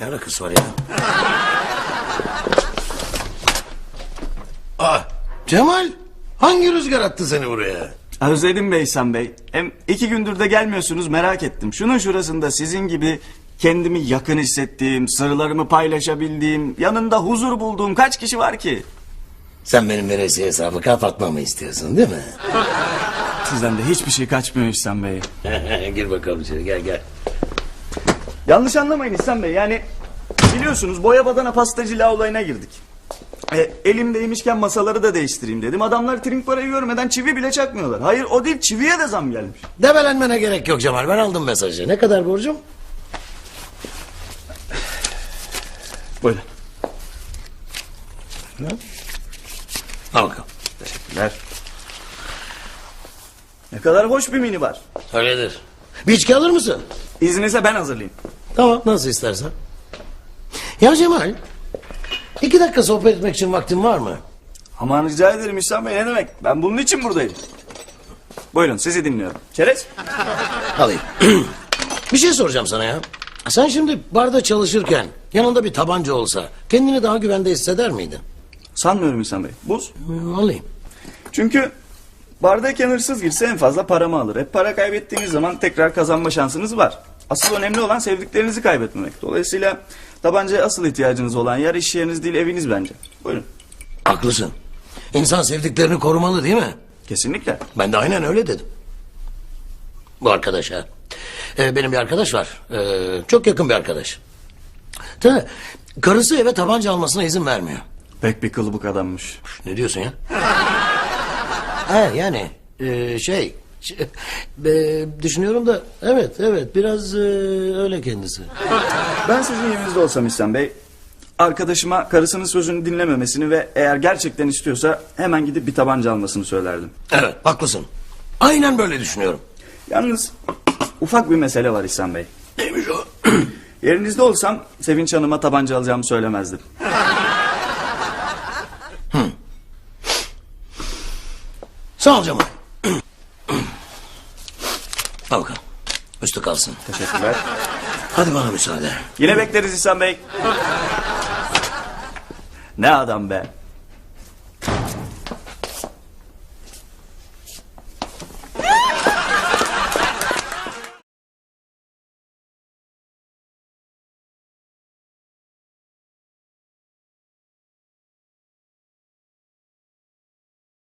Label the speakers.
Speaker 1: Ne alakası var ya? ah, Cemal hangi rüzgar attı seni buraya?
Speaker 2: Özledim be İhsan Bey. Hem iki gündür de gelmiyorsunuz merak ettim. Şunun şurasında sizin gibi kendimi yakın hissettiğim, sırlarımı paylaşabildiğim, yanında huzur bulduğum kaç kişi var ki?
Speaker 1: Sen benim veresiye hesabı kapatmamı istiyorsun değil mi?
Speaker 2: Sizden de hiçbir şey kaçmıyor İhsan Bey.
Speaker 1: Gir bakalım içeri gel gel.
Speaker 2: Yanlış anlamayın İhsan Bey yani biliyorsunuz boya badana pastacılığa olayına girdik. E, elimdeymişken masaları da değiştireyim dedim. Adamlar trink parayı görmeden çivi bile çakmıyorlar. Hayır o değil çiviye de zam gelmiş.
Speaker 1: Debelenmene gerek yok Cemal ben aldım mesajı. Ne kadar borcum?
Speaker 2: Buyurun.
Speaker 1: Al bakalım.
Speaker 2: Teşekkürler. Ne kadar hoş bir mini var.
Speaker 1: Öyledir. Bir içki alır mısın?
Speaker 2: İzninizle ben hazırlayayım.
Speaker 1: Tamam nasıl istersen. Ya Cemal. iki dakika sohbet etmek için vaktin var mı?
Speaker 2: Aman rica ederim İhsan Bey ne demek? Ben bunun için buradayım. Buyurun sizi dinliyorum. Çerez?
Speaker 1: Alayım. bir şey soracağım sana ya. Sen şimdi barda çalışırken yanında bir tabanca olsa kendini daha güvende hisseder miydin?
Speaker 2: Sanmıyorum İhsan Bey. Buz.
Speaker 1: Alayım.
Speaker 2: Çünkü bardayken hırsız girse en fazla paramı alır. Hep para kaybettiğiniz zaman tekrar kazanma şansınız var. Asıl önemli olan sevdiklerinizi kaybetmemek. Dolayısıyla tabancaya asıl ihtiyacınız olan yer iş yeriniz değil eviniz bence. Buyurun.
Speaker 1: Haklısın. İnsan sevdiklerini korumalı değil mi?
Speaker 2: Kesinlikle.
Speaker 1: Ben de aynen öyle dedim. Bu arkadaşa. Ee, benim bir arkadaş var. Ee, çok yakın bir arkadaş. Tabii, karısı eve tabanca almasına izin vermiyor.
Speaker 2: Pek bir kılıbık adammış.
Speaker 1: Ne diyorsun ya? ha yani e, şey e, düşünüyorum da evet evet biraz e, öyle kendisi.
Speaker 2: Ben sizin yerinizde olsam İhsan Bey... Arkadaşıma karısının sözünü dinlememesini ve eğer gerçekten istiyorsa hemen gidip bir tabanca almasını söylerdim.
Speaker 1: Evet haklısın. Aynen böyle düşünüyorum.
Speaker 2: Yalnız ufak bir mesele var İhsan Bey.
Speaker 1: Neymiş o?
Speaker 2: Yerinizde olsam Sevinç Hanım'a tabanca alacağımı söylemezdim.
Speaker 1: Sağ ol Cemal. Al bakalım. Üstü kalsın.
Speaker 2: Teşekkürler.
Speaker 1: Hadi bana müsaade.
Speaker 2: Yine bekleriz İhsan Bey. Ne adam be.